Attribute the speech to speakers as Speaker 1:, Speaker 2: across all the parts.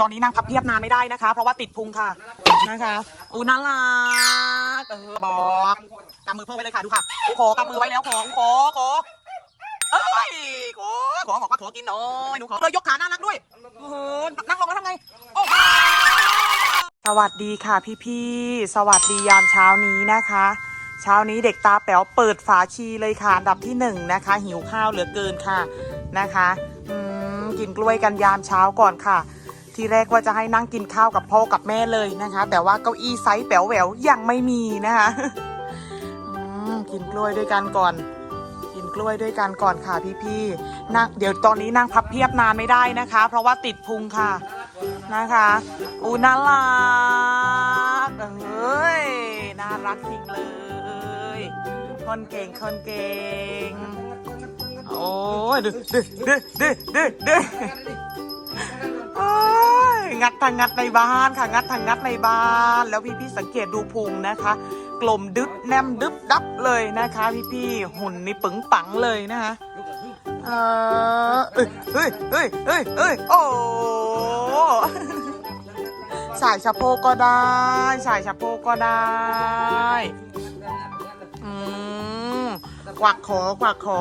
Speaker 1: ตอนนี้นั่งพับเพียบนานไม่ได้นะคะ เพราะว่าติดพุงค่ะนะคะอูน่ารักเออบอกกำมือพ่อไว้เลยค่ะดูค่ะอูขอกำมือไว้แล้วขออูขอขอเอ้ยขอขอบอกว่าขอกินหน่อยหนูขอเลยยกขาน่ารักด้วยเออนั่งลงแล้วทำไงโอ้สวัสดีค่ะพี่ๆสวัสดียามเช้านี้นะคะเช้านี้เด็กตาแป๋วเปิดฝาชีเลยค่ะอันดับที่หนึ่งนะคะ หิวข้าวเหลือเกินค่ะนะคะกินกล้วยกันยามเช้าก่อนค่ะ ทีแรกว่าจะให้นั่งกินข้าวกับพ่อกับแม่เลยนะคะ แต่ว่าเก้าอี้ไซส์แป๋วแหววยังไม่มีนะคะกินกล้วยด้วยกันก่อน กินกล้วยด้วยกันก่อนค่ะพี่ๆนั่งเดี๋ยวตอนนี้นั่งพับเพียบนานไม่ได้นะคะ เพราะว่าติดพุงค่ะนะคะอูน่ารักเอ้ยน่ารักจริงเลย คนเก่งคนเก่งโอ้ยดื้อดื้อดื้อดื้อดื้อดื้อโอ้ ยงัดทางงัดในบ้านค่ะ งัดทางงัดในบ้าน แล้วพี่พี่สังเกตดูพุงนะคะ กลมดึ๊บแนมดึ๊บดับเลยนะคะ พี่พี่หุ่นนี่ปึงปังเลยนะคะเออเอ้ยเฮ้ยเฮ้ยเฮ้ยเฮ้ยโอ้สายสะโพกก็ได้สายสะโพกก็ได้อืมกวักขอกวักขอ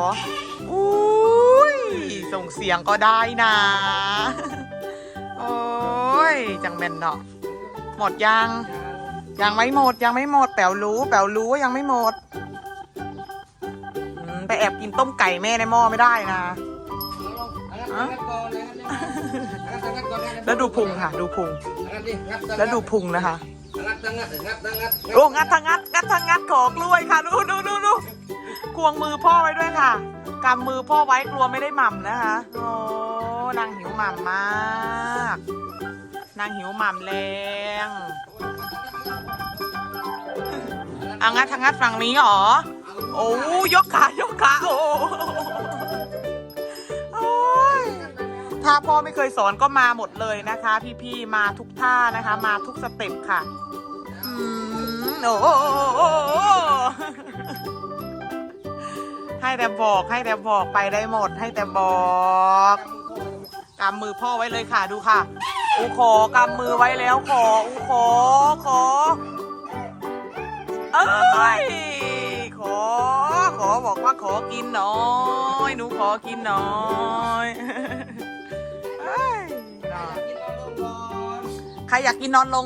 Speaker 1: อุ้ยส่งเสียงก็ได้นะ โอ้ย จังแม่นเนาะหมดยัง ยังไม่หมดยังไม่หมดแป๋วรู้แป๋วรู้ว่ายังไม่หมดอืมไปแอบกินต้มไก่แม่ในหม้อไม่ได้นะ แล้วดูพุงค่ะ ดูพุง แล้วดูพุงนะคะโอ้งัดทางงัดงัดทางงัดของกล้วยค่ะ ดูดูดูดู ควงมือพ่อไว้ด้วยค่ะกำมือพ่อไว้กลัวไม่ได้หม่ำนะคะโอ้นางหิวหม่ำมาก นางหิวหม่ำแรงอางัดทางงัดฝั่งนี้เหรอ โอ้ยกขายกขาโอ้ยถ้าพ่อไม่เคยสอนก็มาหมดเลยนะคะ พี่ๆมาทุกท่านะคะ มาทุกสเต็ปค่ะ อืมโอ้ ให้แต่บอกให้แต่บอกไปได้หมด ให้แต่บอกกำมือพ่อไว้เลยค่ะดูค่ะ อูขอกำมือไว้แล้วขออูขอขอ เอ้ยขอ ขอบอกว่าขอกินหน่อยหนูขอกินหน่อยเอ้ยน่ะใครอยากกินนอนลง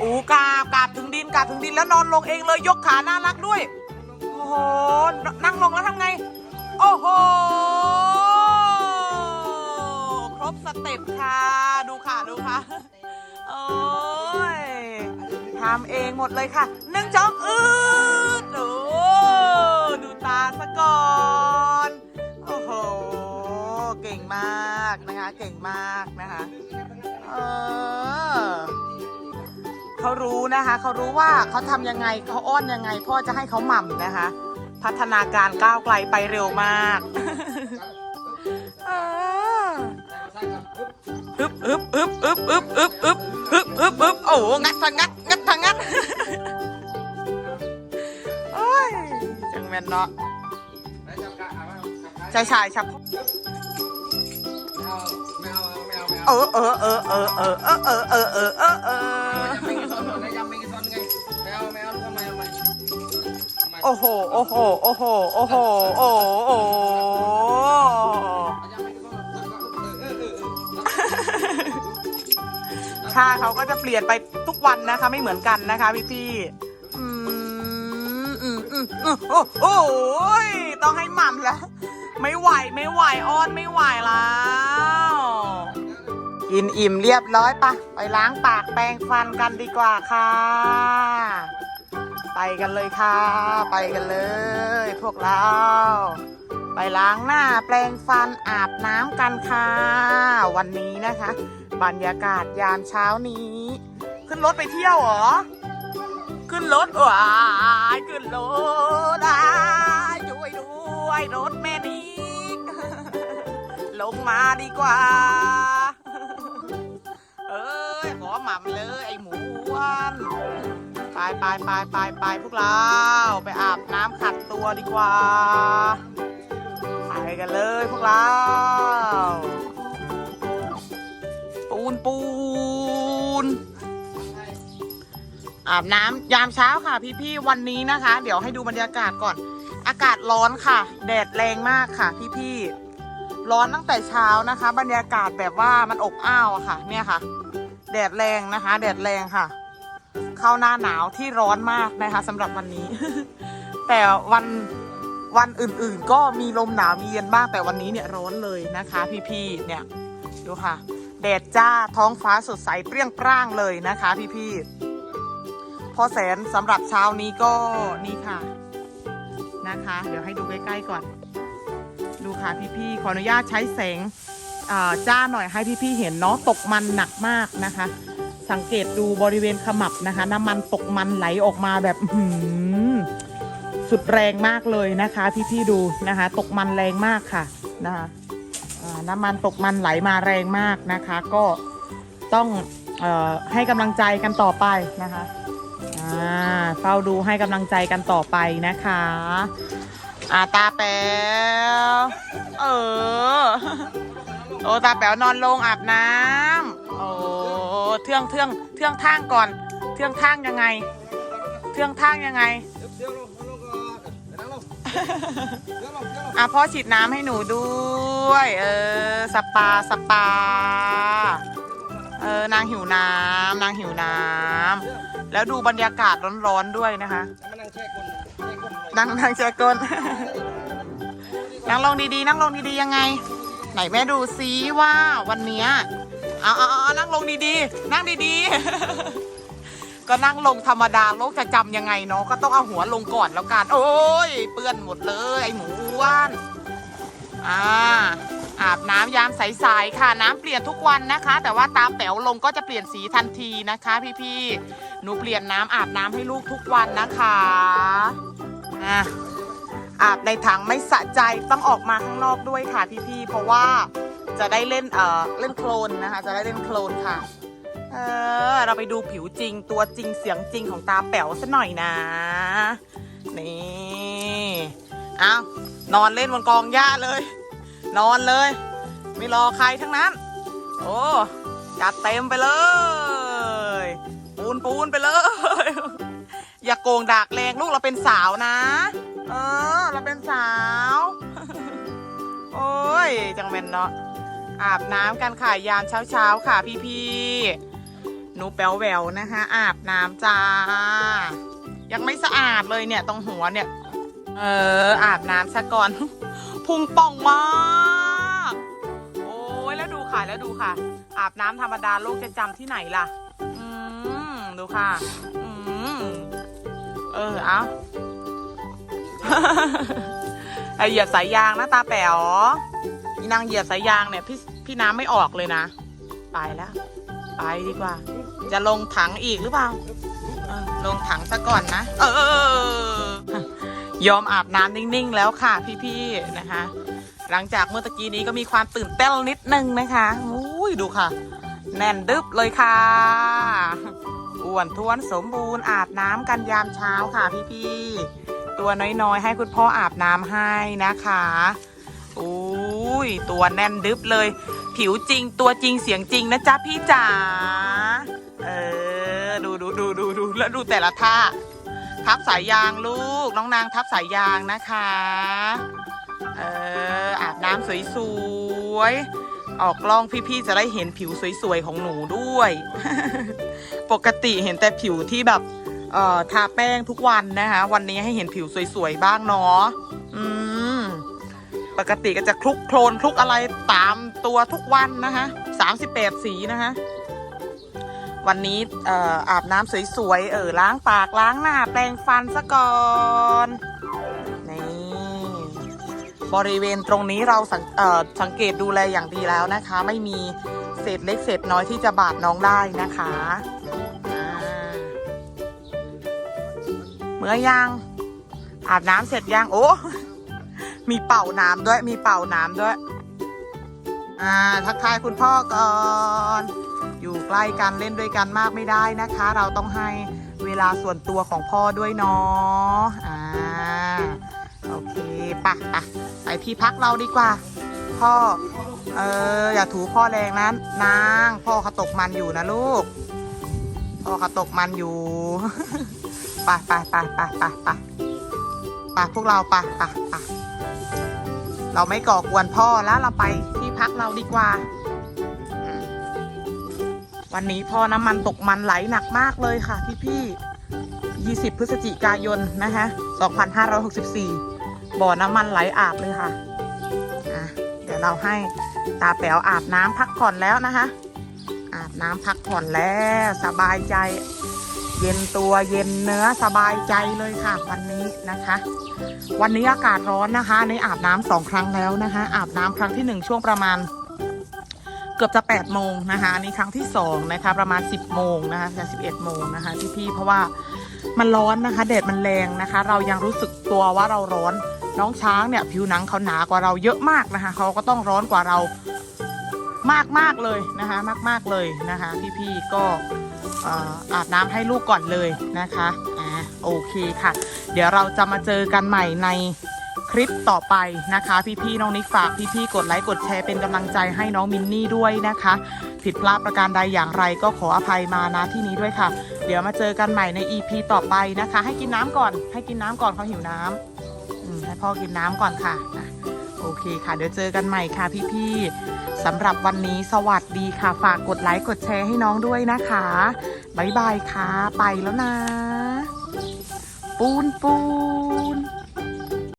Speaker 1: อูกราบกราบถึงดินกราบถึงดินแล้วนอนลงเองเลยยกขาน่ารักด้วย โอ้โห นั่งลงแล้วทำไง โอ้โห ครบสเต็ปค่ะ ดูค่ะ ดูค่ะ โอ้ยทำเองหมดเลยค่ะหนึ่งจองอืดโอ้ดูตาซะก่อน โอ้โห เก่งมากนะคะ เก่งมากนะคะ เออ เขารู้นะคะเขารู้ว่าเขาทำยังไงเขาอ้อนยังไง พ่อจะให้เขาหม่ำนะคะ พัฒนาการก้าวไกลไปเร็วมากเอออึบอึบอึบอึบอึบอึบอึบอึบอึบอึบโอ้โหงัดทางงัดงัดทางงัดโอ้ยจังแม่นเนาะชายชายชับ เออเออเออเออเออเออเออเออเออเออเออโอ้โหโอ้โหโอ้โหโอ้โหโอ้โหท่าเขาก็จะเปลี่ยนไปทุกวันนะคะ ไม่เหมือนกันนะคะพี่พี่อืมอืมอืมอือโอ้ยต้องให้หม่ำแล้ว ไม่ไหวไม่ไหวอ้อนไม่ไหวแล้ว กินอิ่มเรียบร้อยปะไปล้างปากแปรงฟันกันดีกว่าค่ะ ไปกันเลยค่ะ ไปกันเลย พวกเรา ไปล้างหน้าแปรงฟันอาบน้ำกันค่ะ วันนี้นะคะ บรรยากาศยามเช้านี้ ขึ้นรถไปเที่ยวเหรอ ขึ้นรถว้ายขึ้นรถอ้ายช่วยด้วยรถแม่นิกลงมาดีกว่า ม่ำเลยไอหมูอ้วนไปไปไปไปไปพวกเรา ไปอาบน้ำขัดตัวดีกว่าไปกันเลยพวกเราปูปูนปูนอาบน้ำยามเช้าค่ะ พี่ๆวันนี้นะคะ เดี๋ยวให้ดูบรรยากาศก่อน อากาศร้อนค่ะ แดดแรงมากค่ะ พี่ๆร้อนตั้งแต่เช้านะคะ บรรยากาศแบบว่ามันอบอ้าวอะค่ะ เนี่ยค่ะ แดดแรงนะคะ แดดแรงค่ะ เข้าหน้าหนาวที่ร้อนมากนะคะสำหรับวันนี้ แต่วันวันอื่นๆ ก็มีลมหนาวมีเย็นบ้างแต่วันนี้เนี่ยร้อนเลยนะคะ พี่ๆเนี่ยดูค่ะ แดดจ้าท้องฟ้าสดใสเปรี้ยงปร้างเลยนะคะ พี่ๆพอแสนสำหรับเช้านี้ก็นี่ค่ะนะคะ เดี๋ยวให้ดูใกล้ๆก่อน ดูค่ะพี่ๆขออนุญาตใช้แสงอ่า จ้าหน่อยให้พี่ๆเห็นเนาะตกมันหนักมากนะคะ สังเกตดูบริเวณขมับนะคะ น้ำมันตกมันไหลออกมาแบบสุดแรงมากเลยนะคะ พี่ๆดูนะคะ ตกมันแรงมากค่ะนะคะน้ำมันตกมันไหลมาแรงมากนะคะ ก็ต้องอให้กำลังใจกันต่อไปนะคะอ่าเฝ้าดูให้กำลังใจกันต่อไปนะคะอาตาแป๋วเออ โอ้ตาแป๋วนอนลงอาบน้ำโอ้เทื่องเทื่องเทื่องทางก่อน เทื่องทางยังไง เทื่องทางยังไง
Speaker 2: เดี๋ยวลงลงก่อนเดี๋ยวนั่งลงเดี๋ยวลงเดี๋ยวลง
Speaker 1: อะพ่อฉีดน้ำให้หนูด้วย เออสปาสปา เออนางหิวน้ำนางหิวน้ำแล้วดูบรรยากาศร้อนๆด้วยนะคะ
Speaker 2: แล้วมานั่งแช่ก้นแช่ก้นเลย
Speaker 1: นั่งนั่งเจอกนนั่งลงดีๆ นั่งลงดีๆยังไง ไหนแม่ดูซิว่าวันเนี้ยเอาเอาเอานั่งลงดีๆ นั่งดีๆ ก็นั่งลงธรรมดาโลกจะจำยังไงเนาะก็ต้องเอาหัวลงก่อนแล้วกัน โอ้ยเปื้อนหมดเลยไอหมูอ้วนอ่าอาบน้ำยามใสๆค่ะ น้ำเปลี่ยนทุกวันนะคะ แต่ว่าตามแป๋วลงก็จะเปลี่ยนสีทันทีนะคะ พี่ๆหนูเปลี่ยนน้ำอาบน้ำให้ลูกทุกวันนะคะอะ อาบในถังไม่สะใจต้องออกมาข้างนอกด้วยค่ะพี่ๆเพราะว่าจะได้เล่นเอ่อเล่นโคลนนะคะ จะได้เล่นโคลนค่ะ เออ เราไปดูผิวจริงตัวจริงเสียงจริงของตาแป๋วสัหน่อยนะ นี่เอานอนเล่นบนกองหญ้าเลย นอนเลย ไม่รอใครทั้งนั้น โอ้จัดเต็มไปเลย ปูนปูนไปเลย อย่าโกงดากแรงลูกเราเป็นสาวนะ ออ เราเป็นสาว โอ้ย จังเป็นเนาะ อาบน้ำกันค่ะยามเช้าเช้าๆค่ะพี่ๆ หนูแป๋วแววนะคะอาบน้ำจ้า ยังไม่สะอาดเลยเนี่ยตรงหัวเนี่ย เออ อาบน้ำซะก่อน พุงป่องมาก โอ้ยแล้วดูค่ะแล้วดูค่ะ อาบน้ำธรรมดาโลกจะจำที่ไหนล่ะ อืม ดูค่ะ อืม เออ เอา ไอเหยียบสายยางนะตาแป๋วอีนางเหยียบสายยางเนี่ยพี่พี่น้ำไม่ออกเลยนะ ไปแล้ว ไปดีกว่า จะลงถังอีกหรือเปล่าลงถังซะก่อนนะ เออยอมอาบน้ำนิ่งๆ แล้วค่ะพี่ๆนะคะ หลังจากเมื่อตะกี้นี้ก็มีความตื่นเต้นนิดนึงนะคะอุ้ยดูค่ะ แน่นดึบเลยค่ะอ้วนท้วนสมบูรณ์อาบน้ำกันยามเช้าค่ะพี่ๆ ตัวน้อยๆ ให้คุณพ่ออาบน้ำให้นะคะอุ้ยตัวแน่นดึบเลย ผิวจริงตัวจริงเสียงจริงนะจ๊ะพี่จ๋าเออดูดูดูดูดูแล้วดูแต่ละท่าทับสายยางลูก น้องนางทับสายยางนะคะ เอออาบน้ำสวยๆ ออกกล้องพี่ๆจะได้เห็นผิวสวยๆของหนูด้วย ปกติเห็นแต่ผิวที่แบบ เอ่อทาแป้งทุกวันนะคะ วันนี้ให้เห็นผิวสวยๆบ้างเนาะอืมปกติก็จะคลุกโคลนคลุกอะไรตามตัวทุกวันนะคะ38สีนะคะ วันนี้เอ่ออาบน้ำสวยๆเออล้างปากล้างหน้าแปรงฟันซะก่อนนี่บริเวณตรงนี้เราสังสังเกตดูแลอย่างดีแล้วนะคะ ไม่มีเศษเล็กเศษน้อยที่จะบาดน้องได้นะคะ มื่อยังอาบน้ำเสร็จยังโอ้มีเป่าน้ำด้วย มีเป่าน้ำด้วย อ่า ทักทายคุณพ่อก่อน อยู่ใกล้กันเล่นด้วยกันมากไม่ได้นะคะ เราต้องให้เวลาส่วนตัวของพ่อด้วยเนาะอ่า โอเคปะปะไปที่พักเราดีกว่า พ่อ เออ อย่าถูพ่อแรงนะนาง พ่อเขาตกมันอยู่นะลูก พ่อเขาตกมันอยู่ ไปไปไปไปไปไปไปพวกเราไปไปไปเราไม่ก่อกวนพ่อแล้วเราไปที่พักเราดีกว่า วันนี้พ่อน้ำมันตกมันไหลหนักมากเลยค่ะพี่พี่20 พฤศจิกายนนะคะ2564 บ่อน้ำมันไหลอาบเลยค่ะอะ เดี๋ยวเราให้ตาแป๋วอาบน้ำพักผ่อนแล้วนะคะ อาบน้ำพักผ่อนแล้วสบายใจ เย็นตัวเย็นเนื้อสบายใจเลยค่ะ วันนี้นะคะ วันนี้อากาศร้อนนะคะในอาบน้ำสองครั้งแล้วนะคะ อาบน้ำครั้งที่หนึ่งช่วงประมาณ เกือบจะ8ปดโมงนะคะอันนี้ครั้งที่สองนะคะ ประมาณ10บโมงนะคะจะสิบเอ็ดโมงนะคะพี่ๆเพราะว่ามันร้อนนะคะแดดมันแรงนะคะ เรายังรู้สึกตัวว่าเราร้อนน้องช้างเนี่ยผิวหนังเขาหนากว่าเราเยอะมากนะคะเขาก็ต้องร้อนกว่าเรามากมากๆเลยนะคะ มากมากๆเลยนะคะ พี่ๆก็ อาบน้ำให้ลูกก่อนเลยนะคะอ่าโอเคค่ะ เดี๋ยวเราจะมาเจอกันใหม่ในคลิปต่อไปนะคะ พี่ๆน้องนิกฝากพี่ๆกดไลค์กดแชร์เป็นกำลังใจให้น้องมินนี่ด้วยนะคะ ผิดพลาดประการใดอย่างไรก็ขออภัยมาณที่นี้ด้วยค่ะ เดี๋ยวมาเจอกันใหม่ใน EP ต่อไปนะคะ ให้กินน้ำก่อน ให้กินน้ำก่อนเขาหิวน้ำอืมให้พ่อกินน้ำก่อนค่ะ เคค่ะ เดี๋ยวเจอกันใหม่ค่ะพี่ๆสำหรับวันนี้สวัสดีค่ะ ฝากกดไลค์กดแชร์ให้น้องด้วยนะคะบ๊ายบายค่ะ ไปแล้วนะ ปูนปูน